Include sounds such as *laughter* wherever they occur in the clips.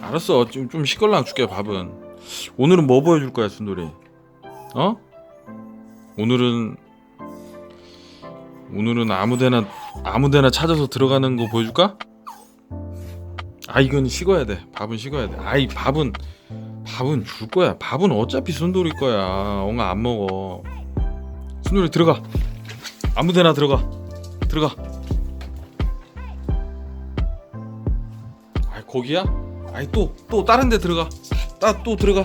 알았어. 좀, 좀 시끌랑 줄게 밥은. 오늘은 뭐 보여줄 거야 순돌이? 어? 오늘은 오늘은 아무데나 아무데나 찾아서 들어가는 거 보여줄까? 아 이건 식어야 돼. 밥은 식어야 돼. 아이 밥은 밥은 줄 거야. 밥은 어차피 순돌이 거야. 엉아 안 먹어. 순돌이 들어가. 아무데나 들어가. 들어가. 아이 거기야? 아이 또또 다른 데 들어가. 따또 들어가.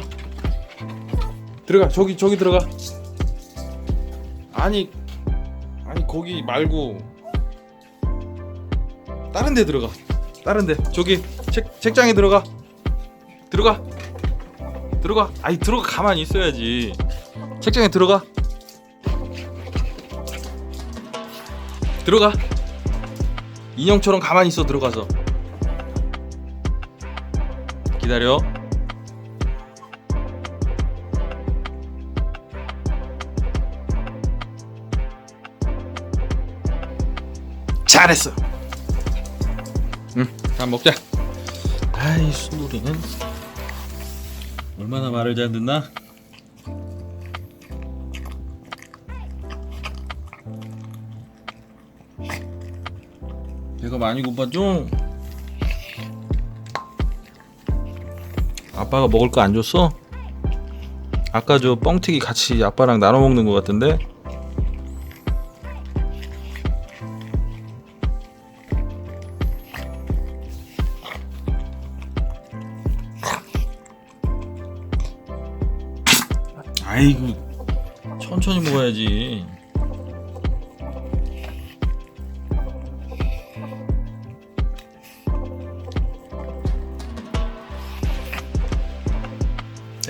들어가. 저기 저기 들어가. 아니 아니 거기 말고. 다른 데 들어가. 다른 데. 저기 책 책장에 들어가. 들어가. 들어가. 아이 들어가 가만히 있어야지. 책장에 들어가. 들어가. 인형처럼 가만히 있어 들어가서 기다려 잘했어 응, 다 먹자. 아이 순돌이는 얼마나 말을 잘 듣나? 배가 많이 고팠죠? 아빠가 먹을 거 안 줬어? 아까 저 뻥튀기 같이 아빠랑 나눠 먹는 거 같은데? 아이고 천천히 먹어야지.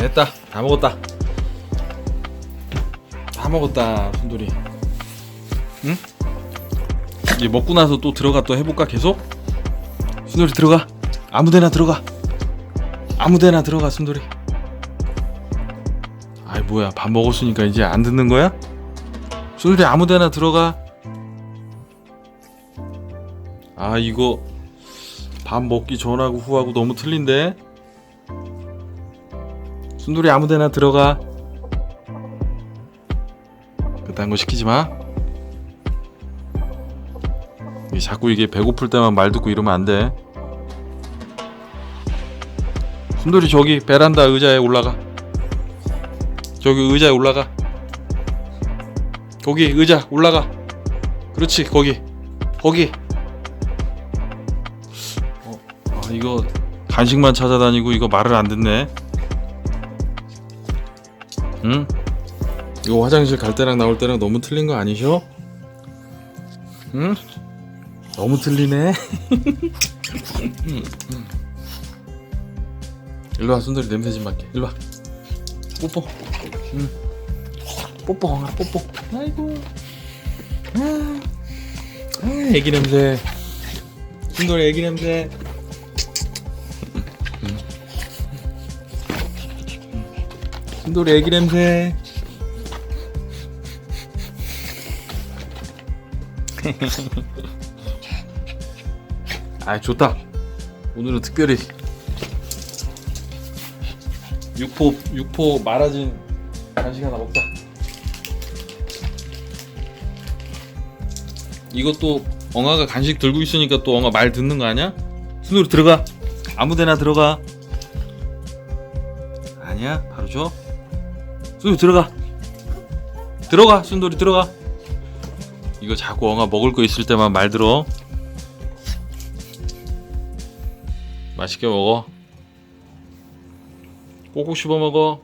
됐다. 다 먹었다. 다 먹었다 순돌이. 응? 이제 먹고 나서 또 들어가 또 해볼까 계속? 순돌이 들어가. 아무데나 들어가. 아무데나 들어가 순돌이. 아이 뭐야. 밥 먹었으니까 이제 안 듣는 거야? 순돌이 아무데나 들어가. 아 이거 밥 먹기 전하고 후하고 너무 틀린데 순돌이 아무데나 들어가. 그딴 거 시키지 마. 자꾸 이게 배고플 때만 말 듣고 이러면 안 돼. 순돌이 저기 베란다 의자에 올라가. 저기 의자에 올라가. 거기 의자 올라가. 그렇지 거기. 거기. 어, 아 이거 간식만 찾아다니고 이거 말을 안 듣네 응? 이거 화장실 갈 때랑 나올 때랑 너무 틀린 거 아니셔? 응? 너무 틀리네. *laughs* 일로 와 순돌이 냄새 좀 맡게. 일로 와. 뽀뽀. 응. 뽀뽀 엉아 뽀뽀. 아이고. 아, 아 애기 냄새. 순돌이 애기 냄새. 순돌이 애기 냄새. 아 좋다. 오늘은 특별히 육포 육포 말아진 간식 하나 먹자. 이것도 엉아가 간식 들고 있으니까 또 엉아 말 듣는 거 아니야? 순돌이 들어가. 아무데나 들어가. 아니야 바로 줘. 순돌이 들어가. 들어가 순돌이 들어가. 이거 자꾸 엉아 먹을 거 있을 때만 말 들어. 맛있게 먹어. 꼭꼭 씹어 먹어.